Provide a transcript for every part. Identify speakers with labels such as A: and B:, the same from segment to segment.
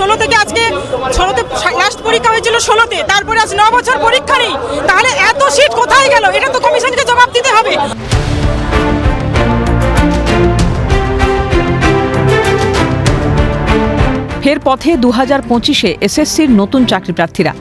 A: ষোলো থেকে আজকে ষোলোতে লাস্ট পরীক্ষা হয়েছিল ষোলোতে, তারপরে আজ ন বছর পরীক্ষা নেই। তাহলে এত সিট কোথায় গেল? এটা তো কমিশনকে জবাব দিতে হবে।
B: ফের পথে দু হাজার পঁচিশে এসএসসির নতুন চাকরি প্রার্থীরা।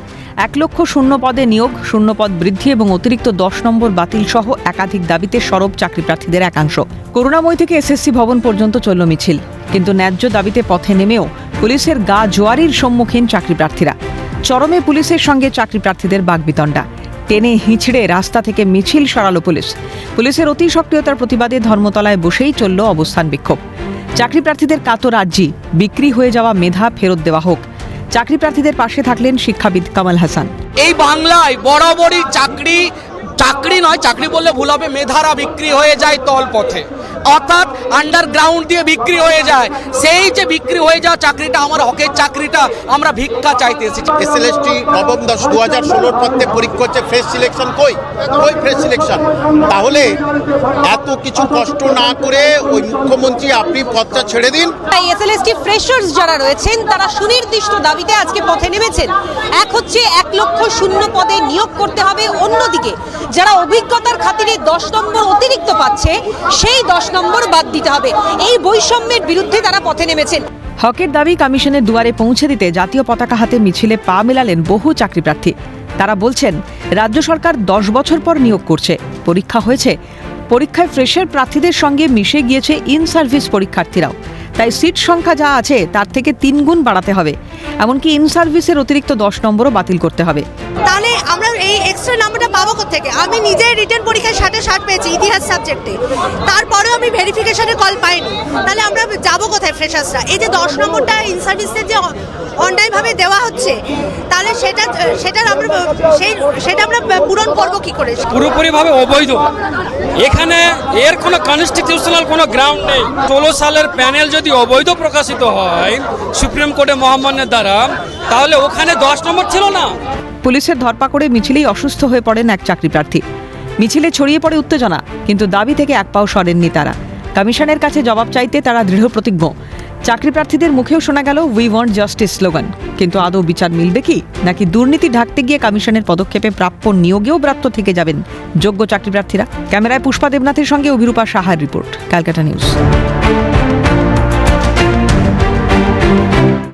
B: এক লক্ষ শূন্য পদে নিয়োগ, শূন্য পদ বৃদ্ধি এবং অতিরিক্ত দশ নম্বর বাতিল সহ একাধিক দাবিতে সরব চাকরি প্রার্থীদের একাংশ। করুণাময় থেকে এসএসসি ভবন পর্যন্ত চলল মিছিল, কিন্তু ন্যায্য দাবিতে পথে নেমেও পুলিশের গা জোয়ারির সম্মুখীন চাকরি প্রার্থীরা চরমে পুলিশের সঙ্গে চাকরি প্রার্থীদের বাগবিতণ্ডা। টেনে হিঁচড়ে রাস্তা থেকে মিছিল সরালো পুলিশ। পুলিশের অতি সক্রিয়তার প্রতিবাদে ধর্মতলায় বসেই চলল অবস্থান বিক্ষোভ। চাকরি প্রার্থীদের কাতর আর্জি, বিক্রি হয়ে যাওয়া মেধা ফেরত দেওয়া হোক। চাকরি প্রার্থীদের পাশে থাকলেন শিক্ষাবিদ কামাল হাসান।
C: এই বাংলায় বরাবরই চাকরি চাকরি নয় চাকরি বললে ভুল হবে মেধারা বিক্রি হয়ে যায় তল পথে অর্থাৎ আন্ডারগ্রাউন্ড দিয়ে বিক্রি হয়ে যায়। সেই যে বিক্রি হয়ে যাওয়া চাকরিটা আমার হকের চাকরিটা আমরা ভিক্ষা চাইতে এসেছি।
D: এসএলএসটি নবম দশ দু হাজার ষোলোর পর থেকে পরীক্ষা হচ্ছে ফ্রেশ সিলেকশন কই? কই ফ্রেশ সিলেকশন তাহলে এত কিছু কষ্ট না করে ওই মুখ্যমন্ত্রী আপনি পথটা ছেড়ে দিন।
E: তাই এসএলএসটি ফ্রেশার্স যারা রয়েছেন তারা সুনির্দিষ্ট দাবিতে আজকে পথে নেমেছেন। এক হচ্ছে এক লক্ষ শূন্য পদে নিয়োগ করতে হবে অন্যদিকে। যারা অভিজ্ঞতার খাতিরে দশ নম্বর অতিরিক্ত পাচ্ছে সেই দশ নম্বর বাদ দিতে হবে। এই বৈষম্যের বিরুদ্ধে তারা পথে নেমেছেন।
B: হকের দাবি কমিশনের দুয়ারে পৌঁছে দিতে জাতীয় পতাকা হাতে মিছিলে পা মেলালেন বহু চাকরি প্রার্থী। তারা বলছেন রাজ্য সরকার দশ বছর পর নিয়োগ করছে। পরীক্ষা হয়েছে। পরীক্ষায় ফ্রেশের প্রার্থীদের সঙ্গে মিশে গিয়েছে ইন সার্ভিস পরীক্ষার্থীরাও। তাই সিট সংখ্যা যা আছে তার থেকে তিন গুণ বাড়াতে হবে। এমনকি ইন সার্ভিসের অতিরিক্ত দশ নম্বরও বাতিল করতে হবে।
F: তাহলে আমরা এই এক্সট্রা নাম্বারটা পাবো থেকে আমি নিজে রিটার্ন পরীক্ষায় ষাটে ষাট পেয়েছি ইতিহাস সাবজেক্টে তারপরেও আমি ভেরিফিকেশনে কল পাইনি। তাহলে আমরা যাব কোথায় ফ্রেশার্সরা এই যে দশ নম্বরটা ইন সার্ভিসের যে অন্যায়ভাবে দেওয়া হচ্ছে, তাহলে সেটা সেটার আমরা, সেই, সেটা আমরা পূরণ করব কি করে?
G: পুরোপুরিভাবে অবৈধ। এখানে এর কোনো কনস্টিটিউশনাল কোনো গ্রাউন্ড নেই। ষোলো সালের প্যানেল যদি অবৈধ প্রকাশিত হয় সুপ্রিম কোর্টে মহামান্যের দ্বারা, তাহলে ওখানে দশ নম্বর ছিল না।
B: পুলিশের ধরপাকড়ে মিছিলেই অসুস্থ হয়ে পড়েন এক চাকরি প্রার্থী মিছিলে ছড়িয়ে পড়ে উত্তেজনা, কিন্তু দাবি থেকে এক পাও সরেননি তারা। কমিশনের কাছে জবাব চাইতে তারা দৃঢ় প্রতিজ্ঞ। চাকরি প্রার্থীদের মুখেও শোনা গেল উই ওয়ান্ট জাস্টিস স্লোগান কিন্তু আদৌ বিচার মিলবে কি? নাকি দুর্নীতি ঢাকতে গিয়ে কমিশনের পদক্ষেপে প্রাপ্য নিয়োগেও ব্রাত্য থেকে যাবেন যোগ্য চাকরি প্রার্থীরা ক্যামেরায় পুষ্পা দেবনাথের সঙ্গে অভিরূপা সাহার রিপোর্ট, ক্যালকাটা নিউজ।